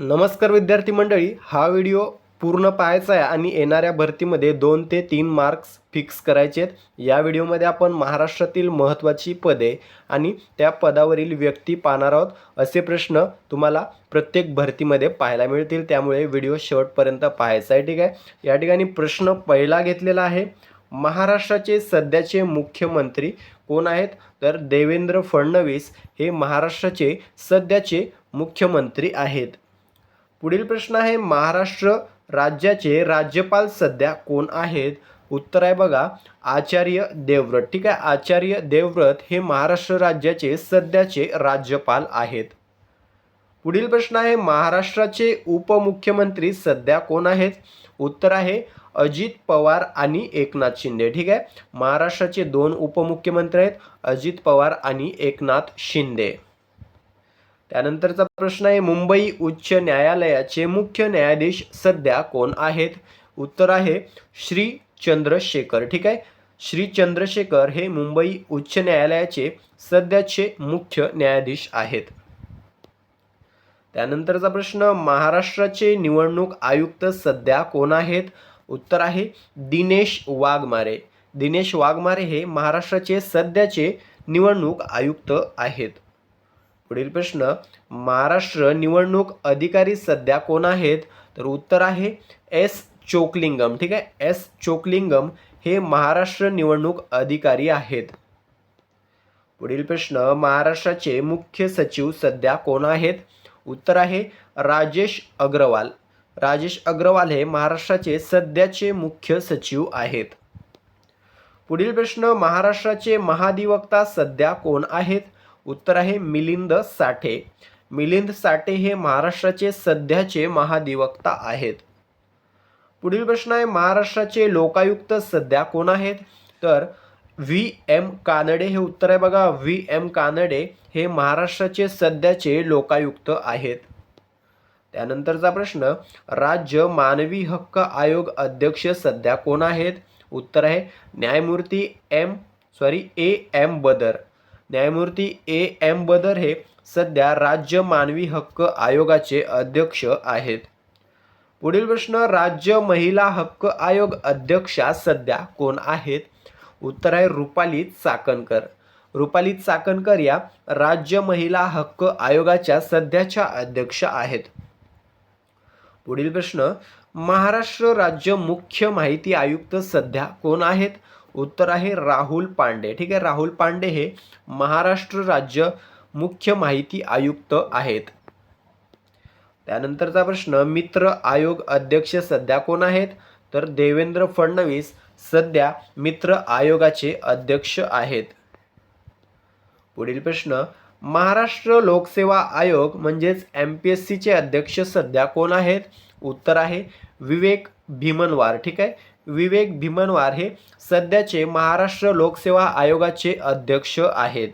नमस्कार विद्यार्थी मंडळी हा व्हिडिओ पूर्ण पाहायचा आहे आणि येणाऱ्या भरतीमध्ये दोन ते तीन मार्क्स फिक्स करायचे आहेत. या व्हिडिओमध्ये आपण महाराष्ट्रातील महत्त्वाची पदे आणि त्या पदावरील व्यक्ती पाहणार आहोत. असे प्रश्न तुम्हाला प्रत्येक भरतीमध्ये पाहायला मिळतील. त्यामुळे व्हिडिओ शेवटपर्यंत पाहायचा आहे ठीक आहे? या ठिकाणी प्रश्न पहिला घेतलेला आहे. महाराष्ट्राचे सध्याचे मुख्यमंत्री कोण आहेत? तर देवेंद्र फडणवीस हे महाराष्ट्राचे सध्याचे मुख्यमंत्री आहेत. पुढील प्रश्न आहे महाराष्ट्र राज्याचे राज्यपाल सध्या कोण आहेत? उत्तर आहे बघा आचार्य देवव्रत. ठीक आहे आचार्य देवव्रत हे महाराष्ट्र राज्याचे सध्याचे राज्यपाल आहेत. पुढील प्रश्न आहे महाराष्ट्राचे उपमुख्यमंत्री सध्या कोण आहेत? उत्तर आहे अजित पवार आणि एकनाथ शिंदे. ठीक आहे महाराष्ट्राचे दोन उपमुख्यमंत्री आहेत अजित पवार आणि एकनाथ शिंदे. त्यानंतरचा प्रश्न आहे मुंबई उच्च न्यायालयाचे मुख्य न्यायाधीश सध्या कोण आहेत? उत्तर आहे श्री चंद्रशेखर ठीक आहे? श्री चंद्रशेखर हे मुंबई उच्च न्यायालयाचे सध्याचे मुख्य न्यायाधीश आहेत. त्यानंतरचा प्रश्न महाराष्ट्राचे निवडणूक आयुक्त सध्या कोण आहेत? उत्तर आहे दिनेश वाघमारे. दिनेश वाघमारे हे महाराष्ट्राचे सध्याचे निवडणूक आयुक्त आहेत. पुढील प्रश्न महाराष्ट्र निवडणूक अधिकारी सध्या कोण आहेत? तर उत्तर आहे एस चोकलिंगम. ठीक आहे? एस चोकलिंगम हे महाराष्ट्र निवडणूक अधिकारी आहेत. पुढील प्रश्न महाराष्ट्राचे मुख्य सचिव सध्या कोण आहेत? उत्तर आहे राजेश अग्रवाल. राजेश अग्रवाल हे महाराष्ट्राचे सध्याचे मुख्य सचिव आहेत. पुढील प्रश्न महाराष्ट्राचे महाधिवक्ता सध्या कोण आहेत? उत्तर आहे मिलिंद साठे. मिलिंद साठे हे महाराष्ट्राचे सध्याचे महाधिवक्ता आहेत. पुढील प्रश्न आहे महाराष्ट्राचे लोकायुक्त सध्या कोण आहेत? तर व्ही. एम. कानडे हे उत्तर आहे बघा. व्ही. एम. कानडे हे महाराष्ट्राचे सध्याचे लोकायुक्त आहेत. त्यानंतरचा प्रश्न राज्य मानवी हक्क आयोग अध्यक्ष सध्या कोण आहेत? उत्तर आहे न्यायमूर्ती M sorry A. M. Badar. न्यायमूर्ती ए एम बदर हे सध्या राज्य मानवी हक्क आयोगाचे अध्यक्ष आहेत. पुढील प्रश्न राज्य महिला हक्क आयोग अध्यक्षा सध्या कोण आहेत? उत्तर आहे रुपाली चाकणकर. रुपाली चाकणकर या राज्य महिला हक्क आयोगाच्या सध्याच्या अध्यक्ष आहेत. पुढील प्रश्न महाराष्ट्र राज्य मुख्य माहिती आयुक्त सध्या कोण आहेत? उत्तर आहे राहुल पांडे. ठीक आहे राहुल पांडे हे महाराष्ट्र राज्य मुख्य माहिती आयुक्त आहेत. त्यानंतरचा प्रश्न मित्र आयोग अध्यक्ष सध्या कोण आहेत? तर देवेंद्र फडणवीस सध्या मित्र आयोगाचे अध्यक्ष आहेत. पुढील प्रश्न महाराष्ट्र लोकसेवा आयोग म्हणजेच एम पी एस सीचे अध्यक्ष सध्या कोण आहेत? उत्तर आहे विवेक भीमनवार. ठीक आहे विवेक भीमनवार हे सध्याचे महाराष्ट्र लोकसेवा आयोगाचे अध्यक्ष आहेत.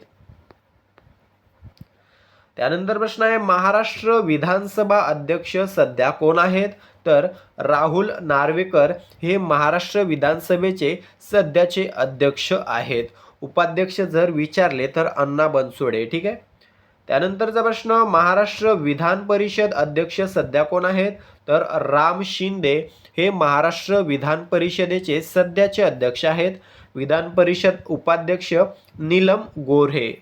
त्यानंतर प्रश्न आहे महाराष्ट्र विधानसभा अध्यक्ष सध्या कोण आहेत? तर राहुल नार्वेकर हे महाराष्ट्र विधानसभेचे सध्याचे अध्यक्ष आहेत. उपाध्यक्ष जर विचारले तर अण्णा बनसोडे ठीक आहे? त्यानंतरचा प्रश्न महाराष्ट्र विधान परिषद अध्यक्ष सध्या कोण आहेत? तर राम शिंदे हे महाराष्ट्र विधान परिषदेचे सध्याचे अध्यक्ष आहेत. विधान परिषद उपाध्यक्ष नीलम गोऱ्हे.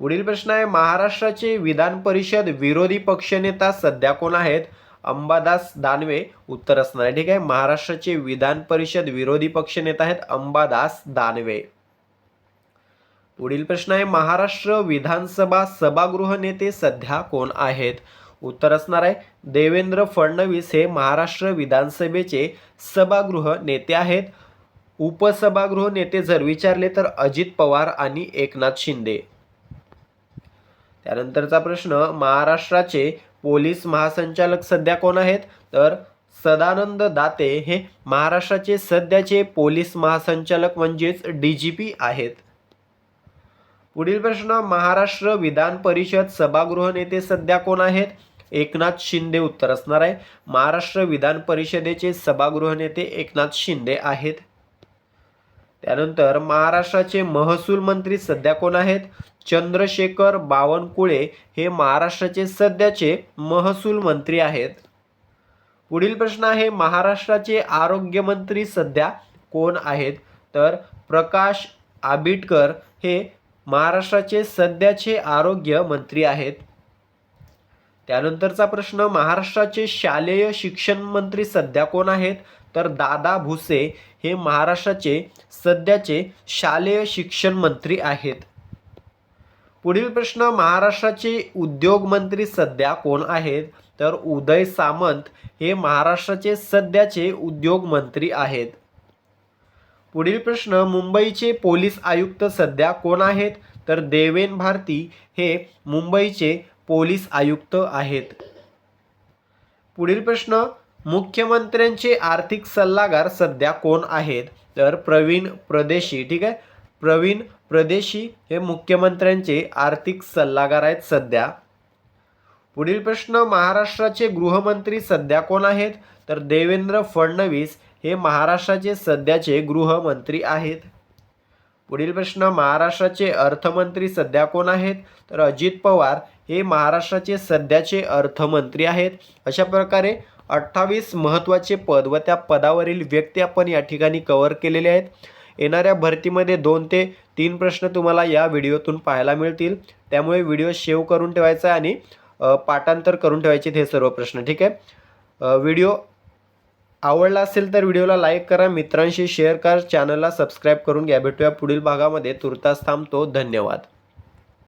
पुढील प्रश्न आहे महाराष्ट्राचे विधान परिषद विरोधी पक्षनेता सध्या कोण आहेत? अंबादास दानवे उत्तर असणार आहे. ठीक आहे महाराष्ट्राचे विधान परिषद विरोधी पक्षनेता आहेत अंबादास दानवे. पुढील प्रश्न आहे महाराष्ट्र विधानसभा सभागृह नेते सध्या कोण आहेत? उत्तर असणार आहे देवेंद्र फडणवीस हे महाराष्ट्र विधानसभेचे सभागृह नेते आहेत. उपसभागृह नेते जर विचारले तर अजित पवार आणि एकनाथ शिंदे. त्यानंतरचा प्रश्न महाराष्ट्राचे पोलीस महासंचालक सध्या कोण आहेत? तर सदानंद दाते हे महाराष्ट्राचे सध्याचे पोलीस महासंचालक म्हणजेच डी जी पी आहेत. पुढील प्रश्न महाराष्ट्र विधान परिषद सभागृह नेते सध्या कोण आहेत? एकनाथ शिंदे उत्तर असणार आहे. महाराष्ट्र विधान परिषदेचे सभागृह नेते एकनाथ शिंदे आहेत. त्यानंतर महाराष्ट्राचे महसूल मंत्री सध्या कोण आहेत? चंद्रशेखर बावनकुळे हे महाराष्ट्राचे सध्याचे महसूल मंत्री आहेत. पुढील प्रश्न आहे महाराष्ट्राचे आरोग्यमंत्री सध्या कोण आहेत? तर प्रकाश आबिटकर हे महाराष्ट्राचे सध्याचे आरोग्य मंत्री आहेत. त्यानंतरचा प्रश्न महाराष्ट्राचे शालेय शिक्षण मंत्री सध्या कोण आहेत? तर दादा भुसे हे महाराष्ट्राचे सध्याचे शालेय शिक्षण मंत्री आहेत. पुढील प्रश्न महाराष्ट्राचे उद्योग मंत्री सध्या कोण आहेत? तर उदय सामंत हे महाराष्ट्राचे सध्याचे उद्योग मंत्री आहेत. पुढील प्रश्न मुंबईचे पोलीस आयुक्त सध्या कोण आहेत? तर देवेन भारती हे मुंबईचे पोलीस आयुक्त आहेत. पुढील प्रश्न मुख्यमंत्र्यांचे आर्थिक सल्लागार सध्या कोण आहेत? तर प्रवीण प्रदेशी ठीक आहे? प्रवीण प्रदेशी हे मुख्यमंत्र्यांचे आर्थिक सल्लागार आहेत सध्या. पुढील प्रश्न महाराष्ट्राचे गृहमंत्री सध्या कोण आहेत? तर देवेंद्र फडणवीस हे महाराष्ट्राचे सध्याचे गृहमंत्री आहेत. पुढील प्रश्न महाराष्ट्राचे अर्थमंत्री सध्या कोण आहेत? तर अजित पवार हे महाराष्ट्राचे सध्याचे अर्थमंत्री आहेत. अशा प्रकारे अठ्ठावीस महत्त्वाचे पद व त्या पदावरील व्यक्ती आपण या ठिकाणी कव्हर केलेले आहेत. येणाऱ्या भरतीमध्ये दोन ते तीन प्रश्न तुम्हाला या व्हिडिओतून पाहायला मिळतील. त्यामुळे व्हिडिओ सेव्ह करून ठेवायचा आहे आणि पाठांतर करून ठेवायचे हे सर्व प्रश्न ठीक आहे? व्हिडिओ आवडला असेल तर व्हिडिओला लाईक करा मित्रांशी शेअर करा चॅनलला सबस्क्राईब करून घ्या. भेटूया पुढील भागामध्ये. तुर्तास थांबतो. धन्यवाद.